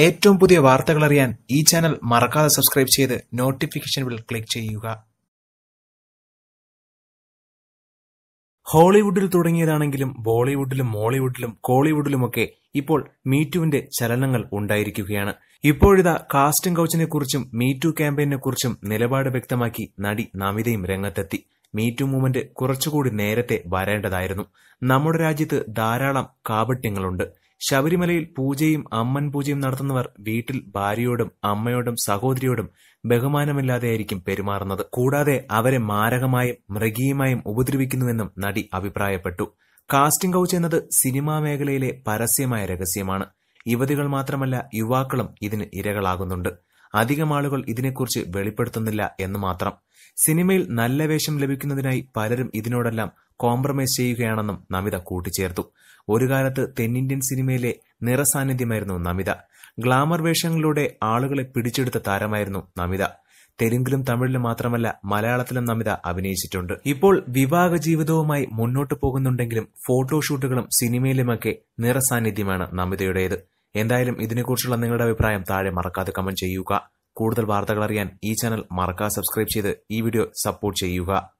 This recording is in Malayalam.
ഏറ്റവും പുതിയ വാർത്തകൾ അറിയാൻ ഈ ചാനൽ മറക്കാതെ സബ്സ്ക്രൈബ് ചെയ്ത് നോട്ടിഫിക്കേഷൻ ബിൽ ക്ലിക്ക് ചെയ്യുക. ഹോളിവുഡിൽ തുടങ്ങിയതാണെങ്കിലും ബോളിവുഡിലും മോളിവുഡിലും കോളിവുഡിലുമൊക്കെ ഇപ്പോൾ മീറ്റുവിന്റെ ചലനങ്ങൾ ഉണ്ടായിരിക്കുകയാണ്. ഇപ്പോഴിതാ കാസ്റ്റിംഗ് കൗച്ചിനെ കുറിച്ചും മീറ്റു ക്യാമ്പയിനെ കുറിച്ചും നിലപാട് വ്യക്തമാക്കി നടി നമിതയും രംഗത്തെത്തി. മീറ്റു മൂവ്മെന്റ് കുറച്ചുകൂടി നേരത്തെ വരേണ്ടതായിരുന്നു. നമ്മുടെ രാജ്യത്ത് ധാരാളം കാപട്യങ്ങളുണ്ട്. ശബരിമലയിൽ പൂജയും അമ്മൻ പൂജയും നടത്തുന്നവർ വീട്ടിൽ ഭാര്യയോടും അമ്മയോടും സഹോദരിയോടും ബഹുമാനമില്ലാതെയായിരിക്കും പെരുമാറുന്നത്. കൂടാതെ അവരെ മാരകമായും മൃഗീയമായും ഉപദ്രവിക്കുന്നുവെന്നും നടി അഭിപ്രായപ്പെട്ടു. കാസ്റ്റിംഗ് കൗച്ച് എന്നത് സിനിമാ മേഖലയിലെ പരസ്യമായ രഹസ്യമാണ്. യുവതികൾ മാത്രമല്ല യുവാക്കളും ഇതിന് ഇരകളാകുന്നുണ്ട്. അധികം ആളുകൾ ഇതിനെക്കുറിച്ച് വെളിപ്പെടുത്തുന്നില്ല എന്ന് മാത്രം. സിനിമയിൽ നല്ല വേഷം ലഭിക്കുന്നതിനായി പലരും ഇതിനോടെല്ലാം കോംപ്രമൈസ് ചെയ്യുകയാണെന്നും നമിത കൂട്ടിച്ചേർത്തു. ഒരു കാലത്ത് തെന്നിന്ത്യൻ സിനിമയിലെ നിറസാന്നിധ്യമായിരുന്നു നമിത. ഗ്ലാമർ വേഷങ്ങളിലൂടെ ആളുകളെ പിടിച്ചെടുത്ത താരമായിരുന്നു നമിത. തെലുങ്കിലും തമിഴിലും മാത്രമല്ല മലയാളത്തിലും നമിത അഭിനയിച്ചിട്ടുണ്ട്. ഇപ്പോൾ വിവാഹ ജീവിതവുമായി മുന്നോട്ട് പോകുന്നുണ്ടെങ്കിലും ഫോട്ടോഷൂട്ടുകളും സിനിമയിലുമൊക്കെ നിറസാന്നിധ്യമാണ് നമിതയുടേത്. എന്തായാലും ഇതിനെക്കുറിച്ചുള്ള നിങ്ങളുടെ അഭിപ്രായം താഴെ മറക്കാതെ കമന്റ് ചെയ്യുക. കൂടുതൽ വാർത്തകൾ അറിയാൻ ഈ ചാനൽ മറക്കാതെ സബ്സ്ക്രൈബ് ചെയ്ത് ഈ വീഡിയോ സപ്പോർട്ട് ചെയ്യുക.